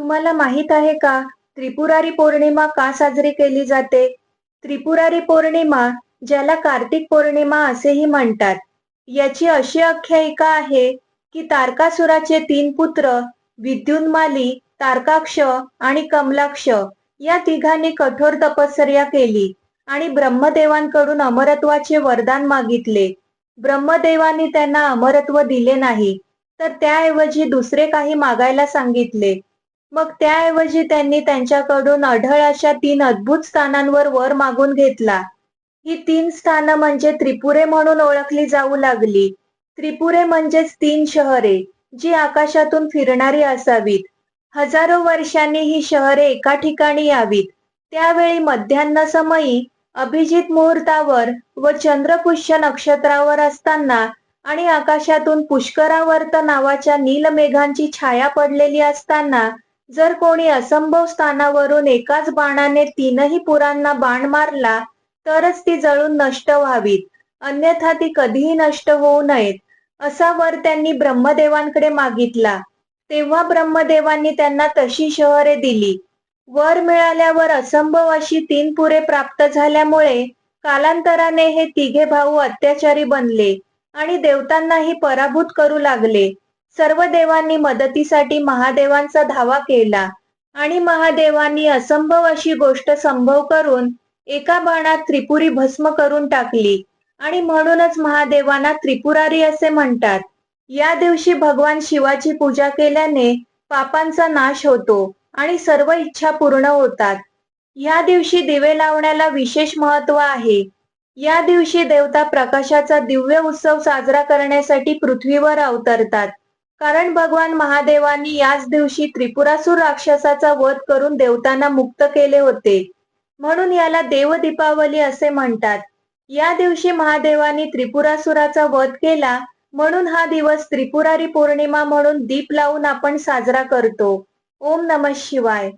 तुम्हाला माहीत आहे का? त्रिपुरारी पौर्णिमा का साजरी केली जाते? त्रिपुरारी पौर्णिमा ज्याला कार्तिक पौर्णिमा असेही म्हणतात याची अशी आख्यायिका आहे की तारकासुराचे तीन पुत्र विद्युन्माली तारकाक्ष आणि कमलाक्ष या तिघांनी कठोर तपश्चर्या केली आणि ब्रह्मदेवांकडून अमरत्वाचे वरदान मागितले. ब्रह्मदेवांनी त्यांना अमरत्व दिले नाही तर त्याऐवजी दुसरे काही मागायला सांगितले. मग त्याऐवजी त्यांनी त्यांच्याकडून अढळ अशा तीन अद्भुत स्थानांवर वर मागून घेतला. ही तीन स्थानं म्हणजे त्रिपुरे म्हणून ओळखली जाऊ लागली. त्रिपुरे म्हणजेच तीन शहरे जी आकाशातून फिरणारी असावीत. हजारो वर्षांनी ही शहरे एका ठिकाणी यावीत. त्यावेळी मध्यान्ह समयी अभिजित मुहूर्तावर व चंद्रपुष्य नक्षत्रावर असताना आणि आकाशातून पुष्करावर्त नावाच्या नीलमेघांची छाया पडलेली असताना जर कोणी असंभव स्थानावरून एकाच बाणाने तीनही पुरांना बाण मारला तरच ती जळून नष्ट व्हावीत. अन्यथा ती कधीही नष्ट होऊ नयेत असा वर त्यांनी ब्रह्मदेवांकडे मागितला. तेव्हा ब्रह्मदेवांनी त्यांना तशी शहरे दिली. वर मिळाल्यावर असंभव अशी तीन पुरे प्राप्त झाल्यामुळे कालांतराने हे तिघे भाऊ अत्याचारी बनले आणि देवतांनाही पराभूत करू लागले. सर्व देवांनी मदतीसाठी महादेवांचा धावा केला. आणि महादेवांनी असंभव अशी गोष्ट संभव करून एका बाणात त्रिपुरी भस्म करून टाकली. आणि म्हणूनच महादेवांना त्रिपुरारी असे म्हणतात. या दिवशी भगवान शिवाची पूजा केल्याने पापांचा नाश होतो आणि सर्व इच्छा पूर्ण होतात. या दिवशी दिवे लावण्याला विशेष महत्त्व आहे. या दिवशी देवता प्रकाशाचा दिव्य उत्सव साजरा करण्यासाठी पृथ्वीवर अवतरतात. कारण भगवान महादेवांनी याच दिवशी त्रिपुरासूर राक्षसाचा वध करून देवतांना मुक्त केले होते. म्हणून याला देव दीपावली असे म्हणतात. या दिवशी महादेवांनी त्रिपुरासुराचा वध केला म्हणून हा दिवस त्रिपुरारी पौर्णिमा म्हणून दीप लावून आपण साजरा करतो. ओम नम शिवाय.